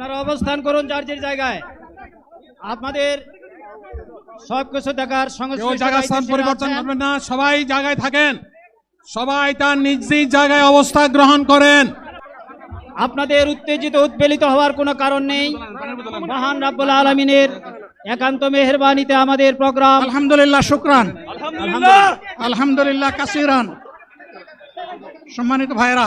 আপনারা অবস্থান করুন যার যে জায়গায়। আপনাদের সবকিছু দেখার সংস্কৃতি জায়গা স্থান পরিবর্তন করবেন না সবাই জায়গায় থাকেন। সবাই তার নিজ নিজ জায়গায় অবস্থা গ্রহণ করেন। আপনাদের উত্তেজিত উদ্বেলিত হওয়ার কোনো কারণ নেই। মহান রাব্বুল আলমিনের একান্ত মেহরবানিতে আমাদের প্রোগ্রাম। আলহামদুলিল্লাহ শুক্রান। আলহামদুলিল্লাহ। আলহামদুলিল্লাহ কাসিরান। সম্মানিত ভাইরা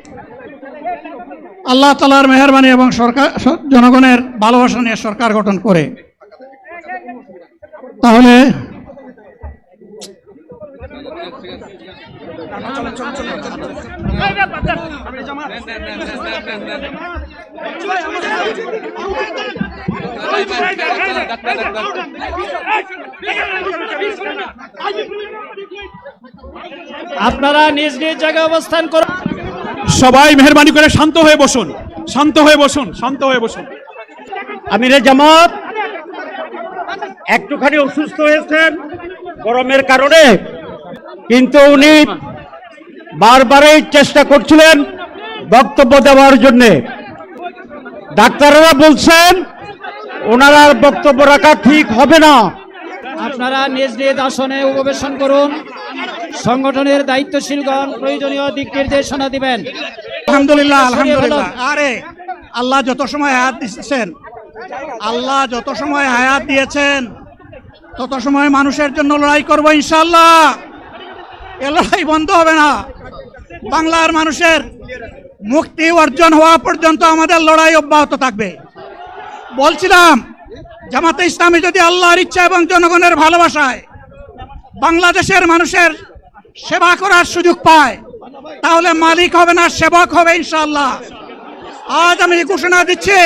আল্লাহ তালার মেহরবানি এবং সরকার জনগণের ভালোবাসা নিয়ে সরকার গঠন করে। তাহলে আপনারা নিজ নিজ জায়গায় অবস্থান করুন সবাই মেহরবানি করে শান্ত হয়ে বসুন। শান্ত হয়ে বসুন, শান্ত হয়ে বসুন। আমিরে জামাত, একটুখানি অসুস্থ হয়েছেন গরমের কারণে, কিন্তু উনি বারবারই চেষ্টা করছিলেন বক্তব্য দেওয়ার জন্য। ডাক্তাররা বলছেন, ওনার আর বক্তব্য রাখা ঠিক হবে না। আপনারা নিজ নিজ আসনে উপবেশন করুন। সংগঠনের দায়িত্বশীলগণ প্রয়োজনীয় দিক নির্দেশনা দিবেন। আলহামদুলিল্লাহ আলহামদুলিল্লাহ। আরে আল্লাহ যত সময় হায়াত দিয়েছেন আল্লাহ যত সময় হায়াত দিয়েছেন তত সময় মানুষের জন্য লড়াই করব ইনশাল্লাহ এ লড়াই বন্ধ হবে না। বাংলার মানুষের মুক্তি অর্জন হওয়া পর্যন্ত আমাদের লড়াই অব্যাহত থাকবে। বলছিলাম জামাতে ইসলামী যদি আল্লাহর ইচ্ছা এবং জনগণের ভালোবাসায় বাংলাদেশের মানুষের সেবা করার সুযোগ পায়, তাহলে মালিক হবে না সেবক হবে ইনশাল্লাহ আজ আমি ঘোষণা দিচ্ছি,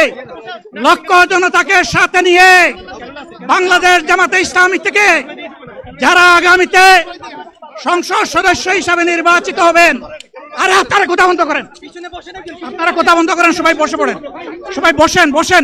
লক্ষ জনতাকে সাথে নিয়ে বাংলাদেশ জামাতে ইসলামী থেকে যারা আগামীতে সংসদ সদস্য হিসাবে নির্বাচিত হবেন, আরে আপনারা কথা বন্ধ করেন। আপনারা কথা বন্ধ করেন, সবাই বসে পড়েন। সবাই বসেন বসেন।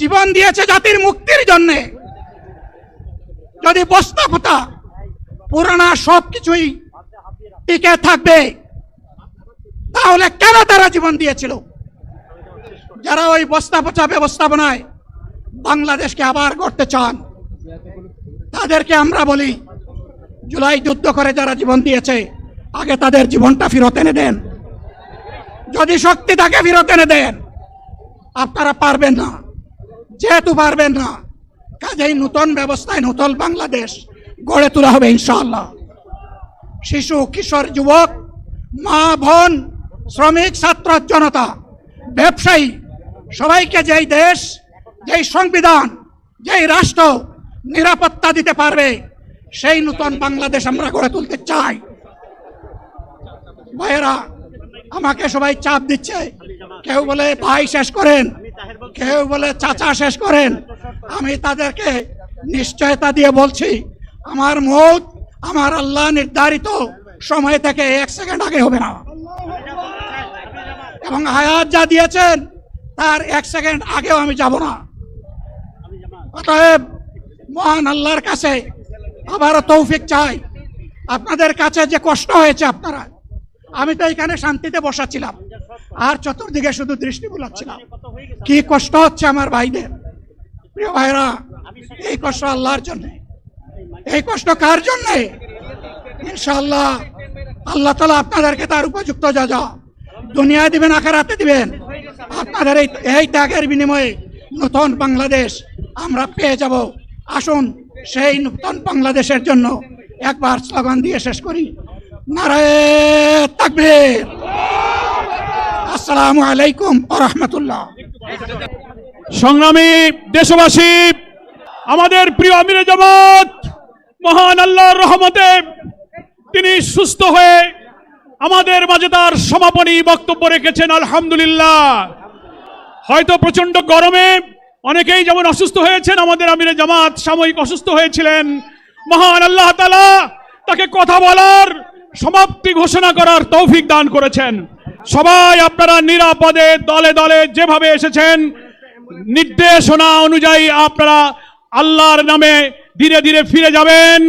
জীবন দিয়েছে জাতির মুক্তির জন্যে। যদি বস্তাপতা পুরানা সব কিছুই টিকে থাকবে, তাহলে কেন তারা জীবন দিয়েছিল? যারা ওই বস্তা পচা ব্যবস্থাপনায় বাংলাদেশকে আবার করতে চান, তাদেরকে আমরা বলি, জুলাই যুদ্ধ করে যারা জীবন দিয়েছে, আগে তাদের জীবনটা ফেরত এনে দেন। যদি শক্তি তাকে ফেরত এনে দেন, আপনারা পারবেন না। যেহেতু পারবেন না, কাজেই নতুন ব্যবস্থায় নতুন বাংলাদেশ গড়ে তোলা হবে ইনশাআল্লাহ। শিশু, কিশোর, যুবক, মা, বোন, শ্রমিক, ছাত্র, জনতা, ব্যবসায়ী, সবাইকে যেই দেশ, যেই সংবিধান, যেই রাষ্ট্র নিরাপত্তা দিতে পারবে, সেই নতুন বাংলাদেশ আমরা গড়ে তুলতে চাই। ভাইয়েরা আমাকে সবাই চাপ দিচ্ছে। কেউ বলে ভাই শেষ করেন, কেউ বলে চাচা শেষ করেন। আমি তাদেরকে নিশ্চয়তা দিয়ে বলছি, আমার মত, আমার আল্লাহ নির্ধারিত সময় থেকে এক সেকেন্ড আগে হবে না। এবং হায়াত যা দিয়েছেন, তার এক সেকেন্ড আগেও আমি যাব না। অতএব মহান আল্লাহর কাছে আবারও তৌফিক চাই। আপনাদের কাছে যে কষ্ট হয়েছে আপনারা আমি তো এখানে শান্তিতে বসাছিলাম আর চতুর্দিকে শুধু দৃষ্টি বুলাচ্ছিলাম। কি কষ্ট হচ্ছে আমার ভাইদের। প্রিয় ভাইরা এই কষ্ট আল্লাহর জন্য। এই কষ্ট কার জন্য? ইনশাআল্লাহ আল্লাহ তালা আপনাদেরকে তার উপযুক্ত যা যা দুনিয়ায় দিবেন, আখারাতে দিবেন, আপনাদের এই এই ত্যাগের বিনিময়ে নতুন বাংলাদেশ আমরা পেয়ে যাব। আসুন সেই নতুন বাংলাদেশের জন্য একবার স্লোগান দিয়ে শেষ করি। আলাইকুম সংগ্রামী দেশবাসী, আমাদের প্রিয় আমিরে জামাত, মহান আল্লাহর রহমতে তিনি সুস্থ হয়ে আমাদের মাঝে তার সমাপনী বক্তব্য রেখেছেন, আলহামদুলিল্লাহ। হয়তো প্রচণ্ড গরমে অনেকেই যেমন অসুস্থ হয়েছেন, আমাদের আমিরে জামাত সাময়িক অসুস্থ হয়েছিলেন। মহান আল্লাহ তালা তাকে কথা বলার সমাপ্তি ঘোষণা করার তৌফিক দান করেছেন। সবাই আপনারা নিরাপদে, দলে দলে যেভাবে এসেছেন, নির্দেশনা অনুযায়ী আপনারা আল্লাহর নামে ধীরে ধীরে ফিরে যাবেন।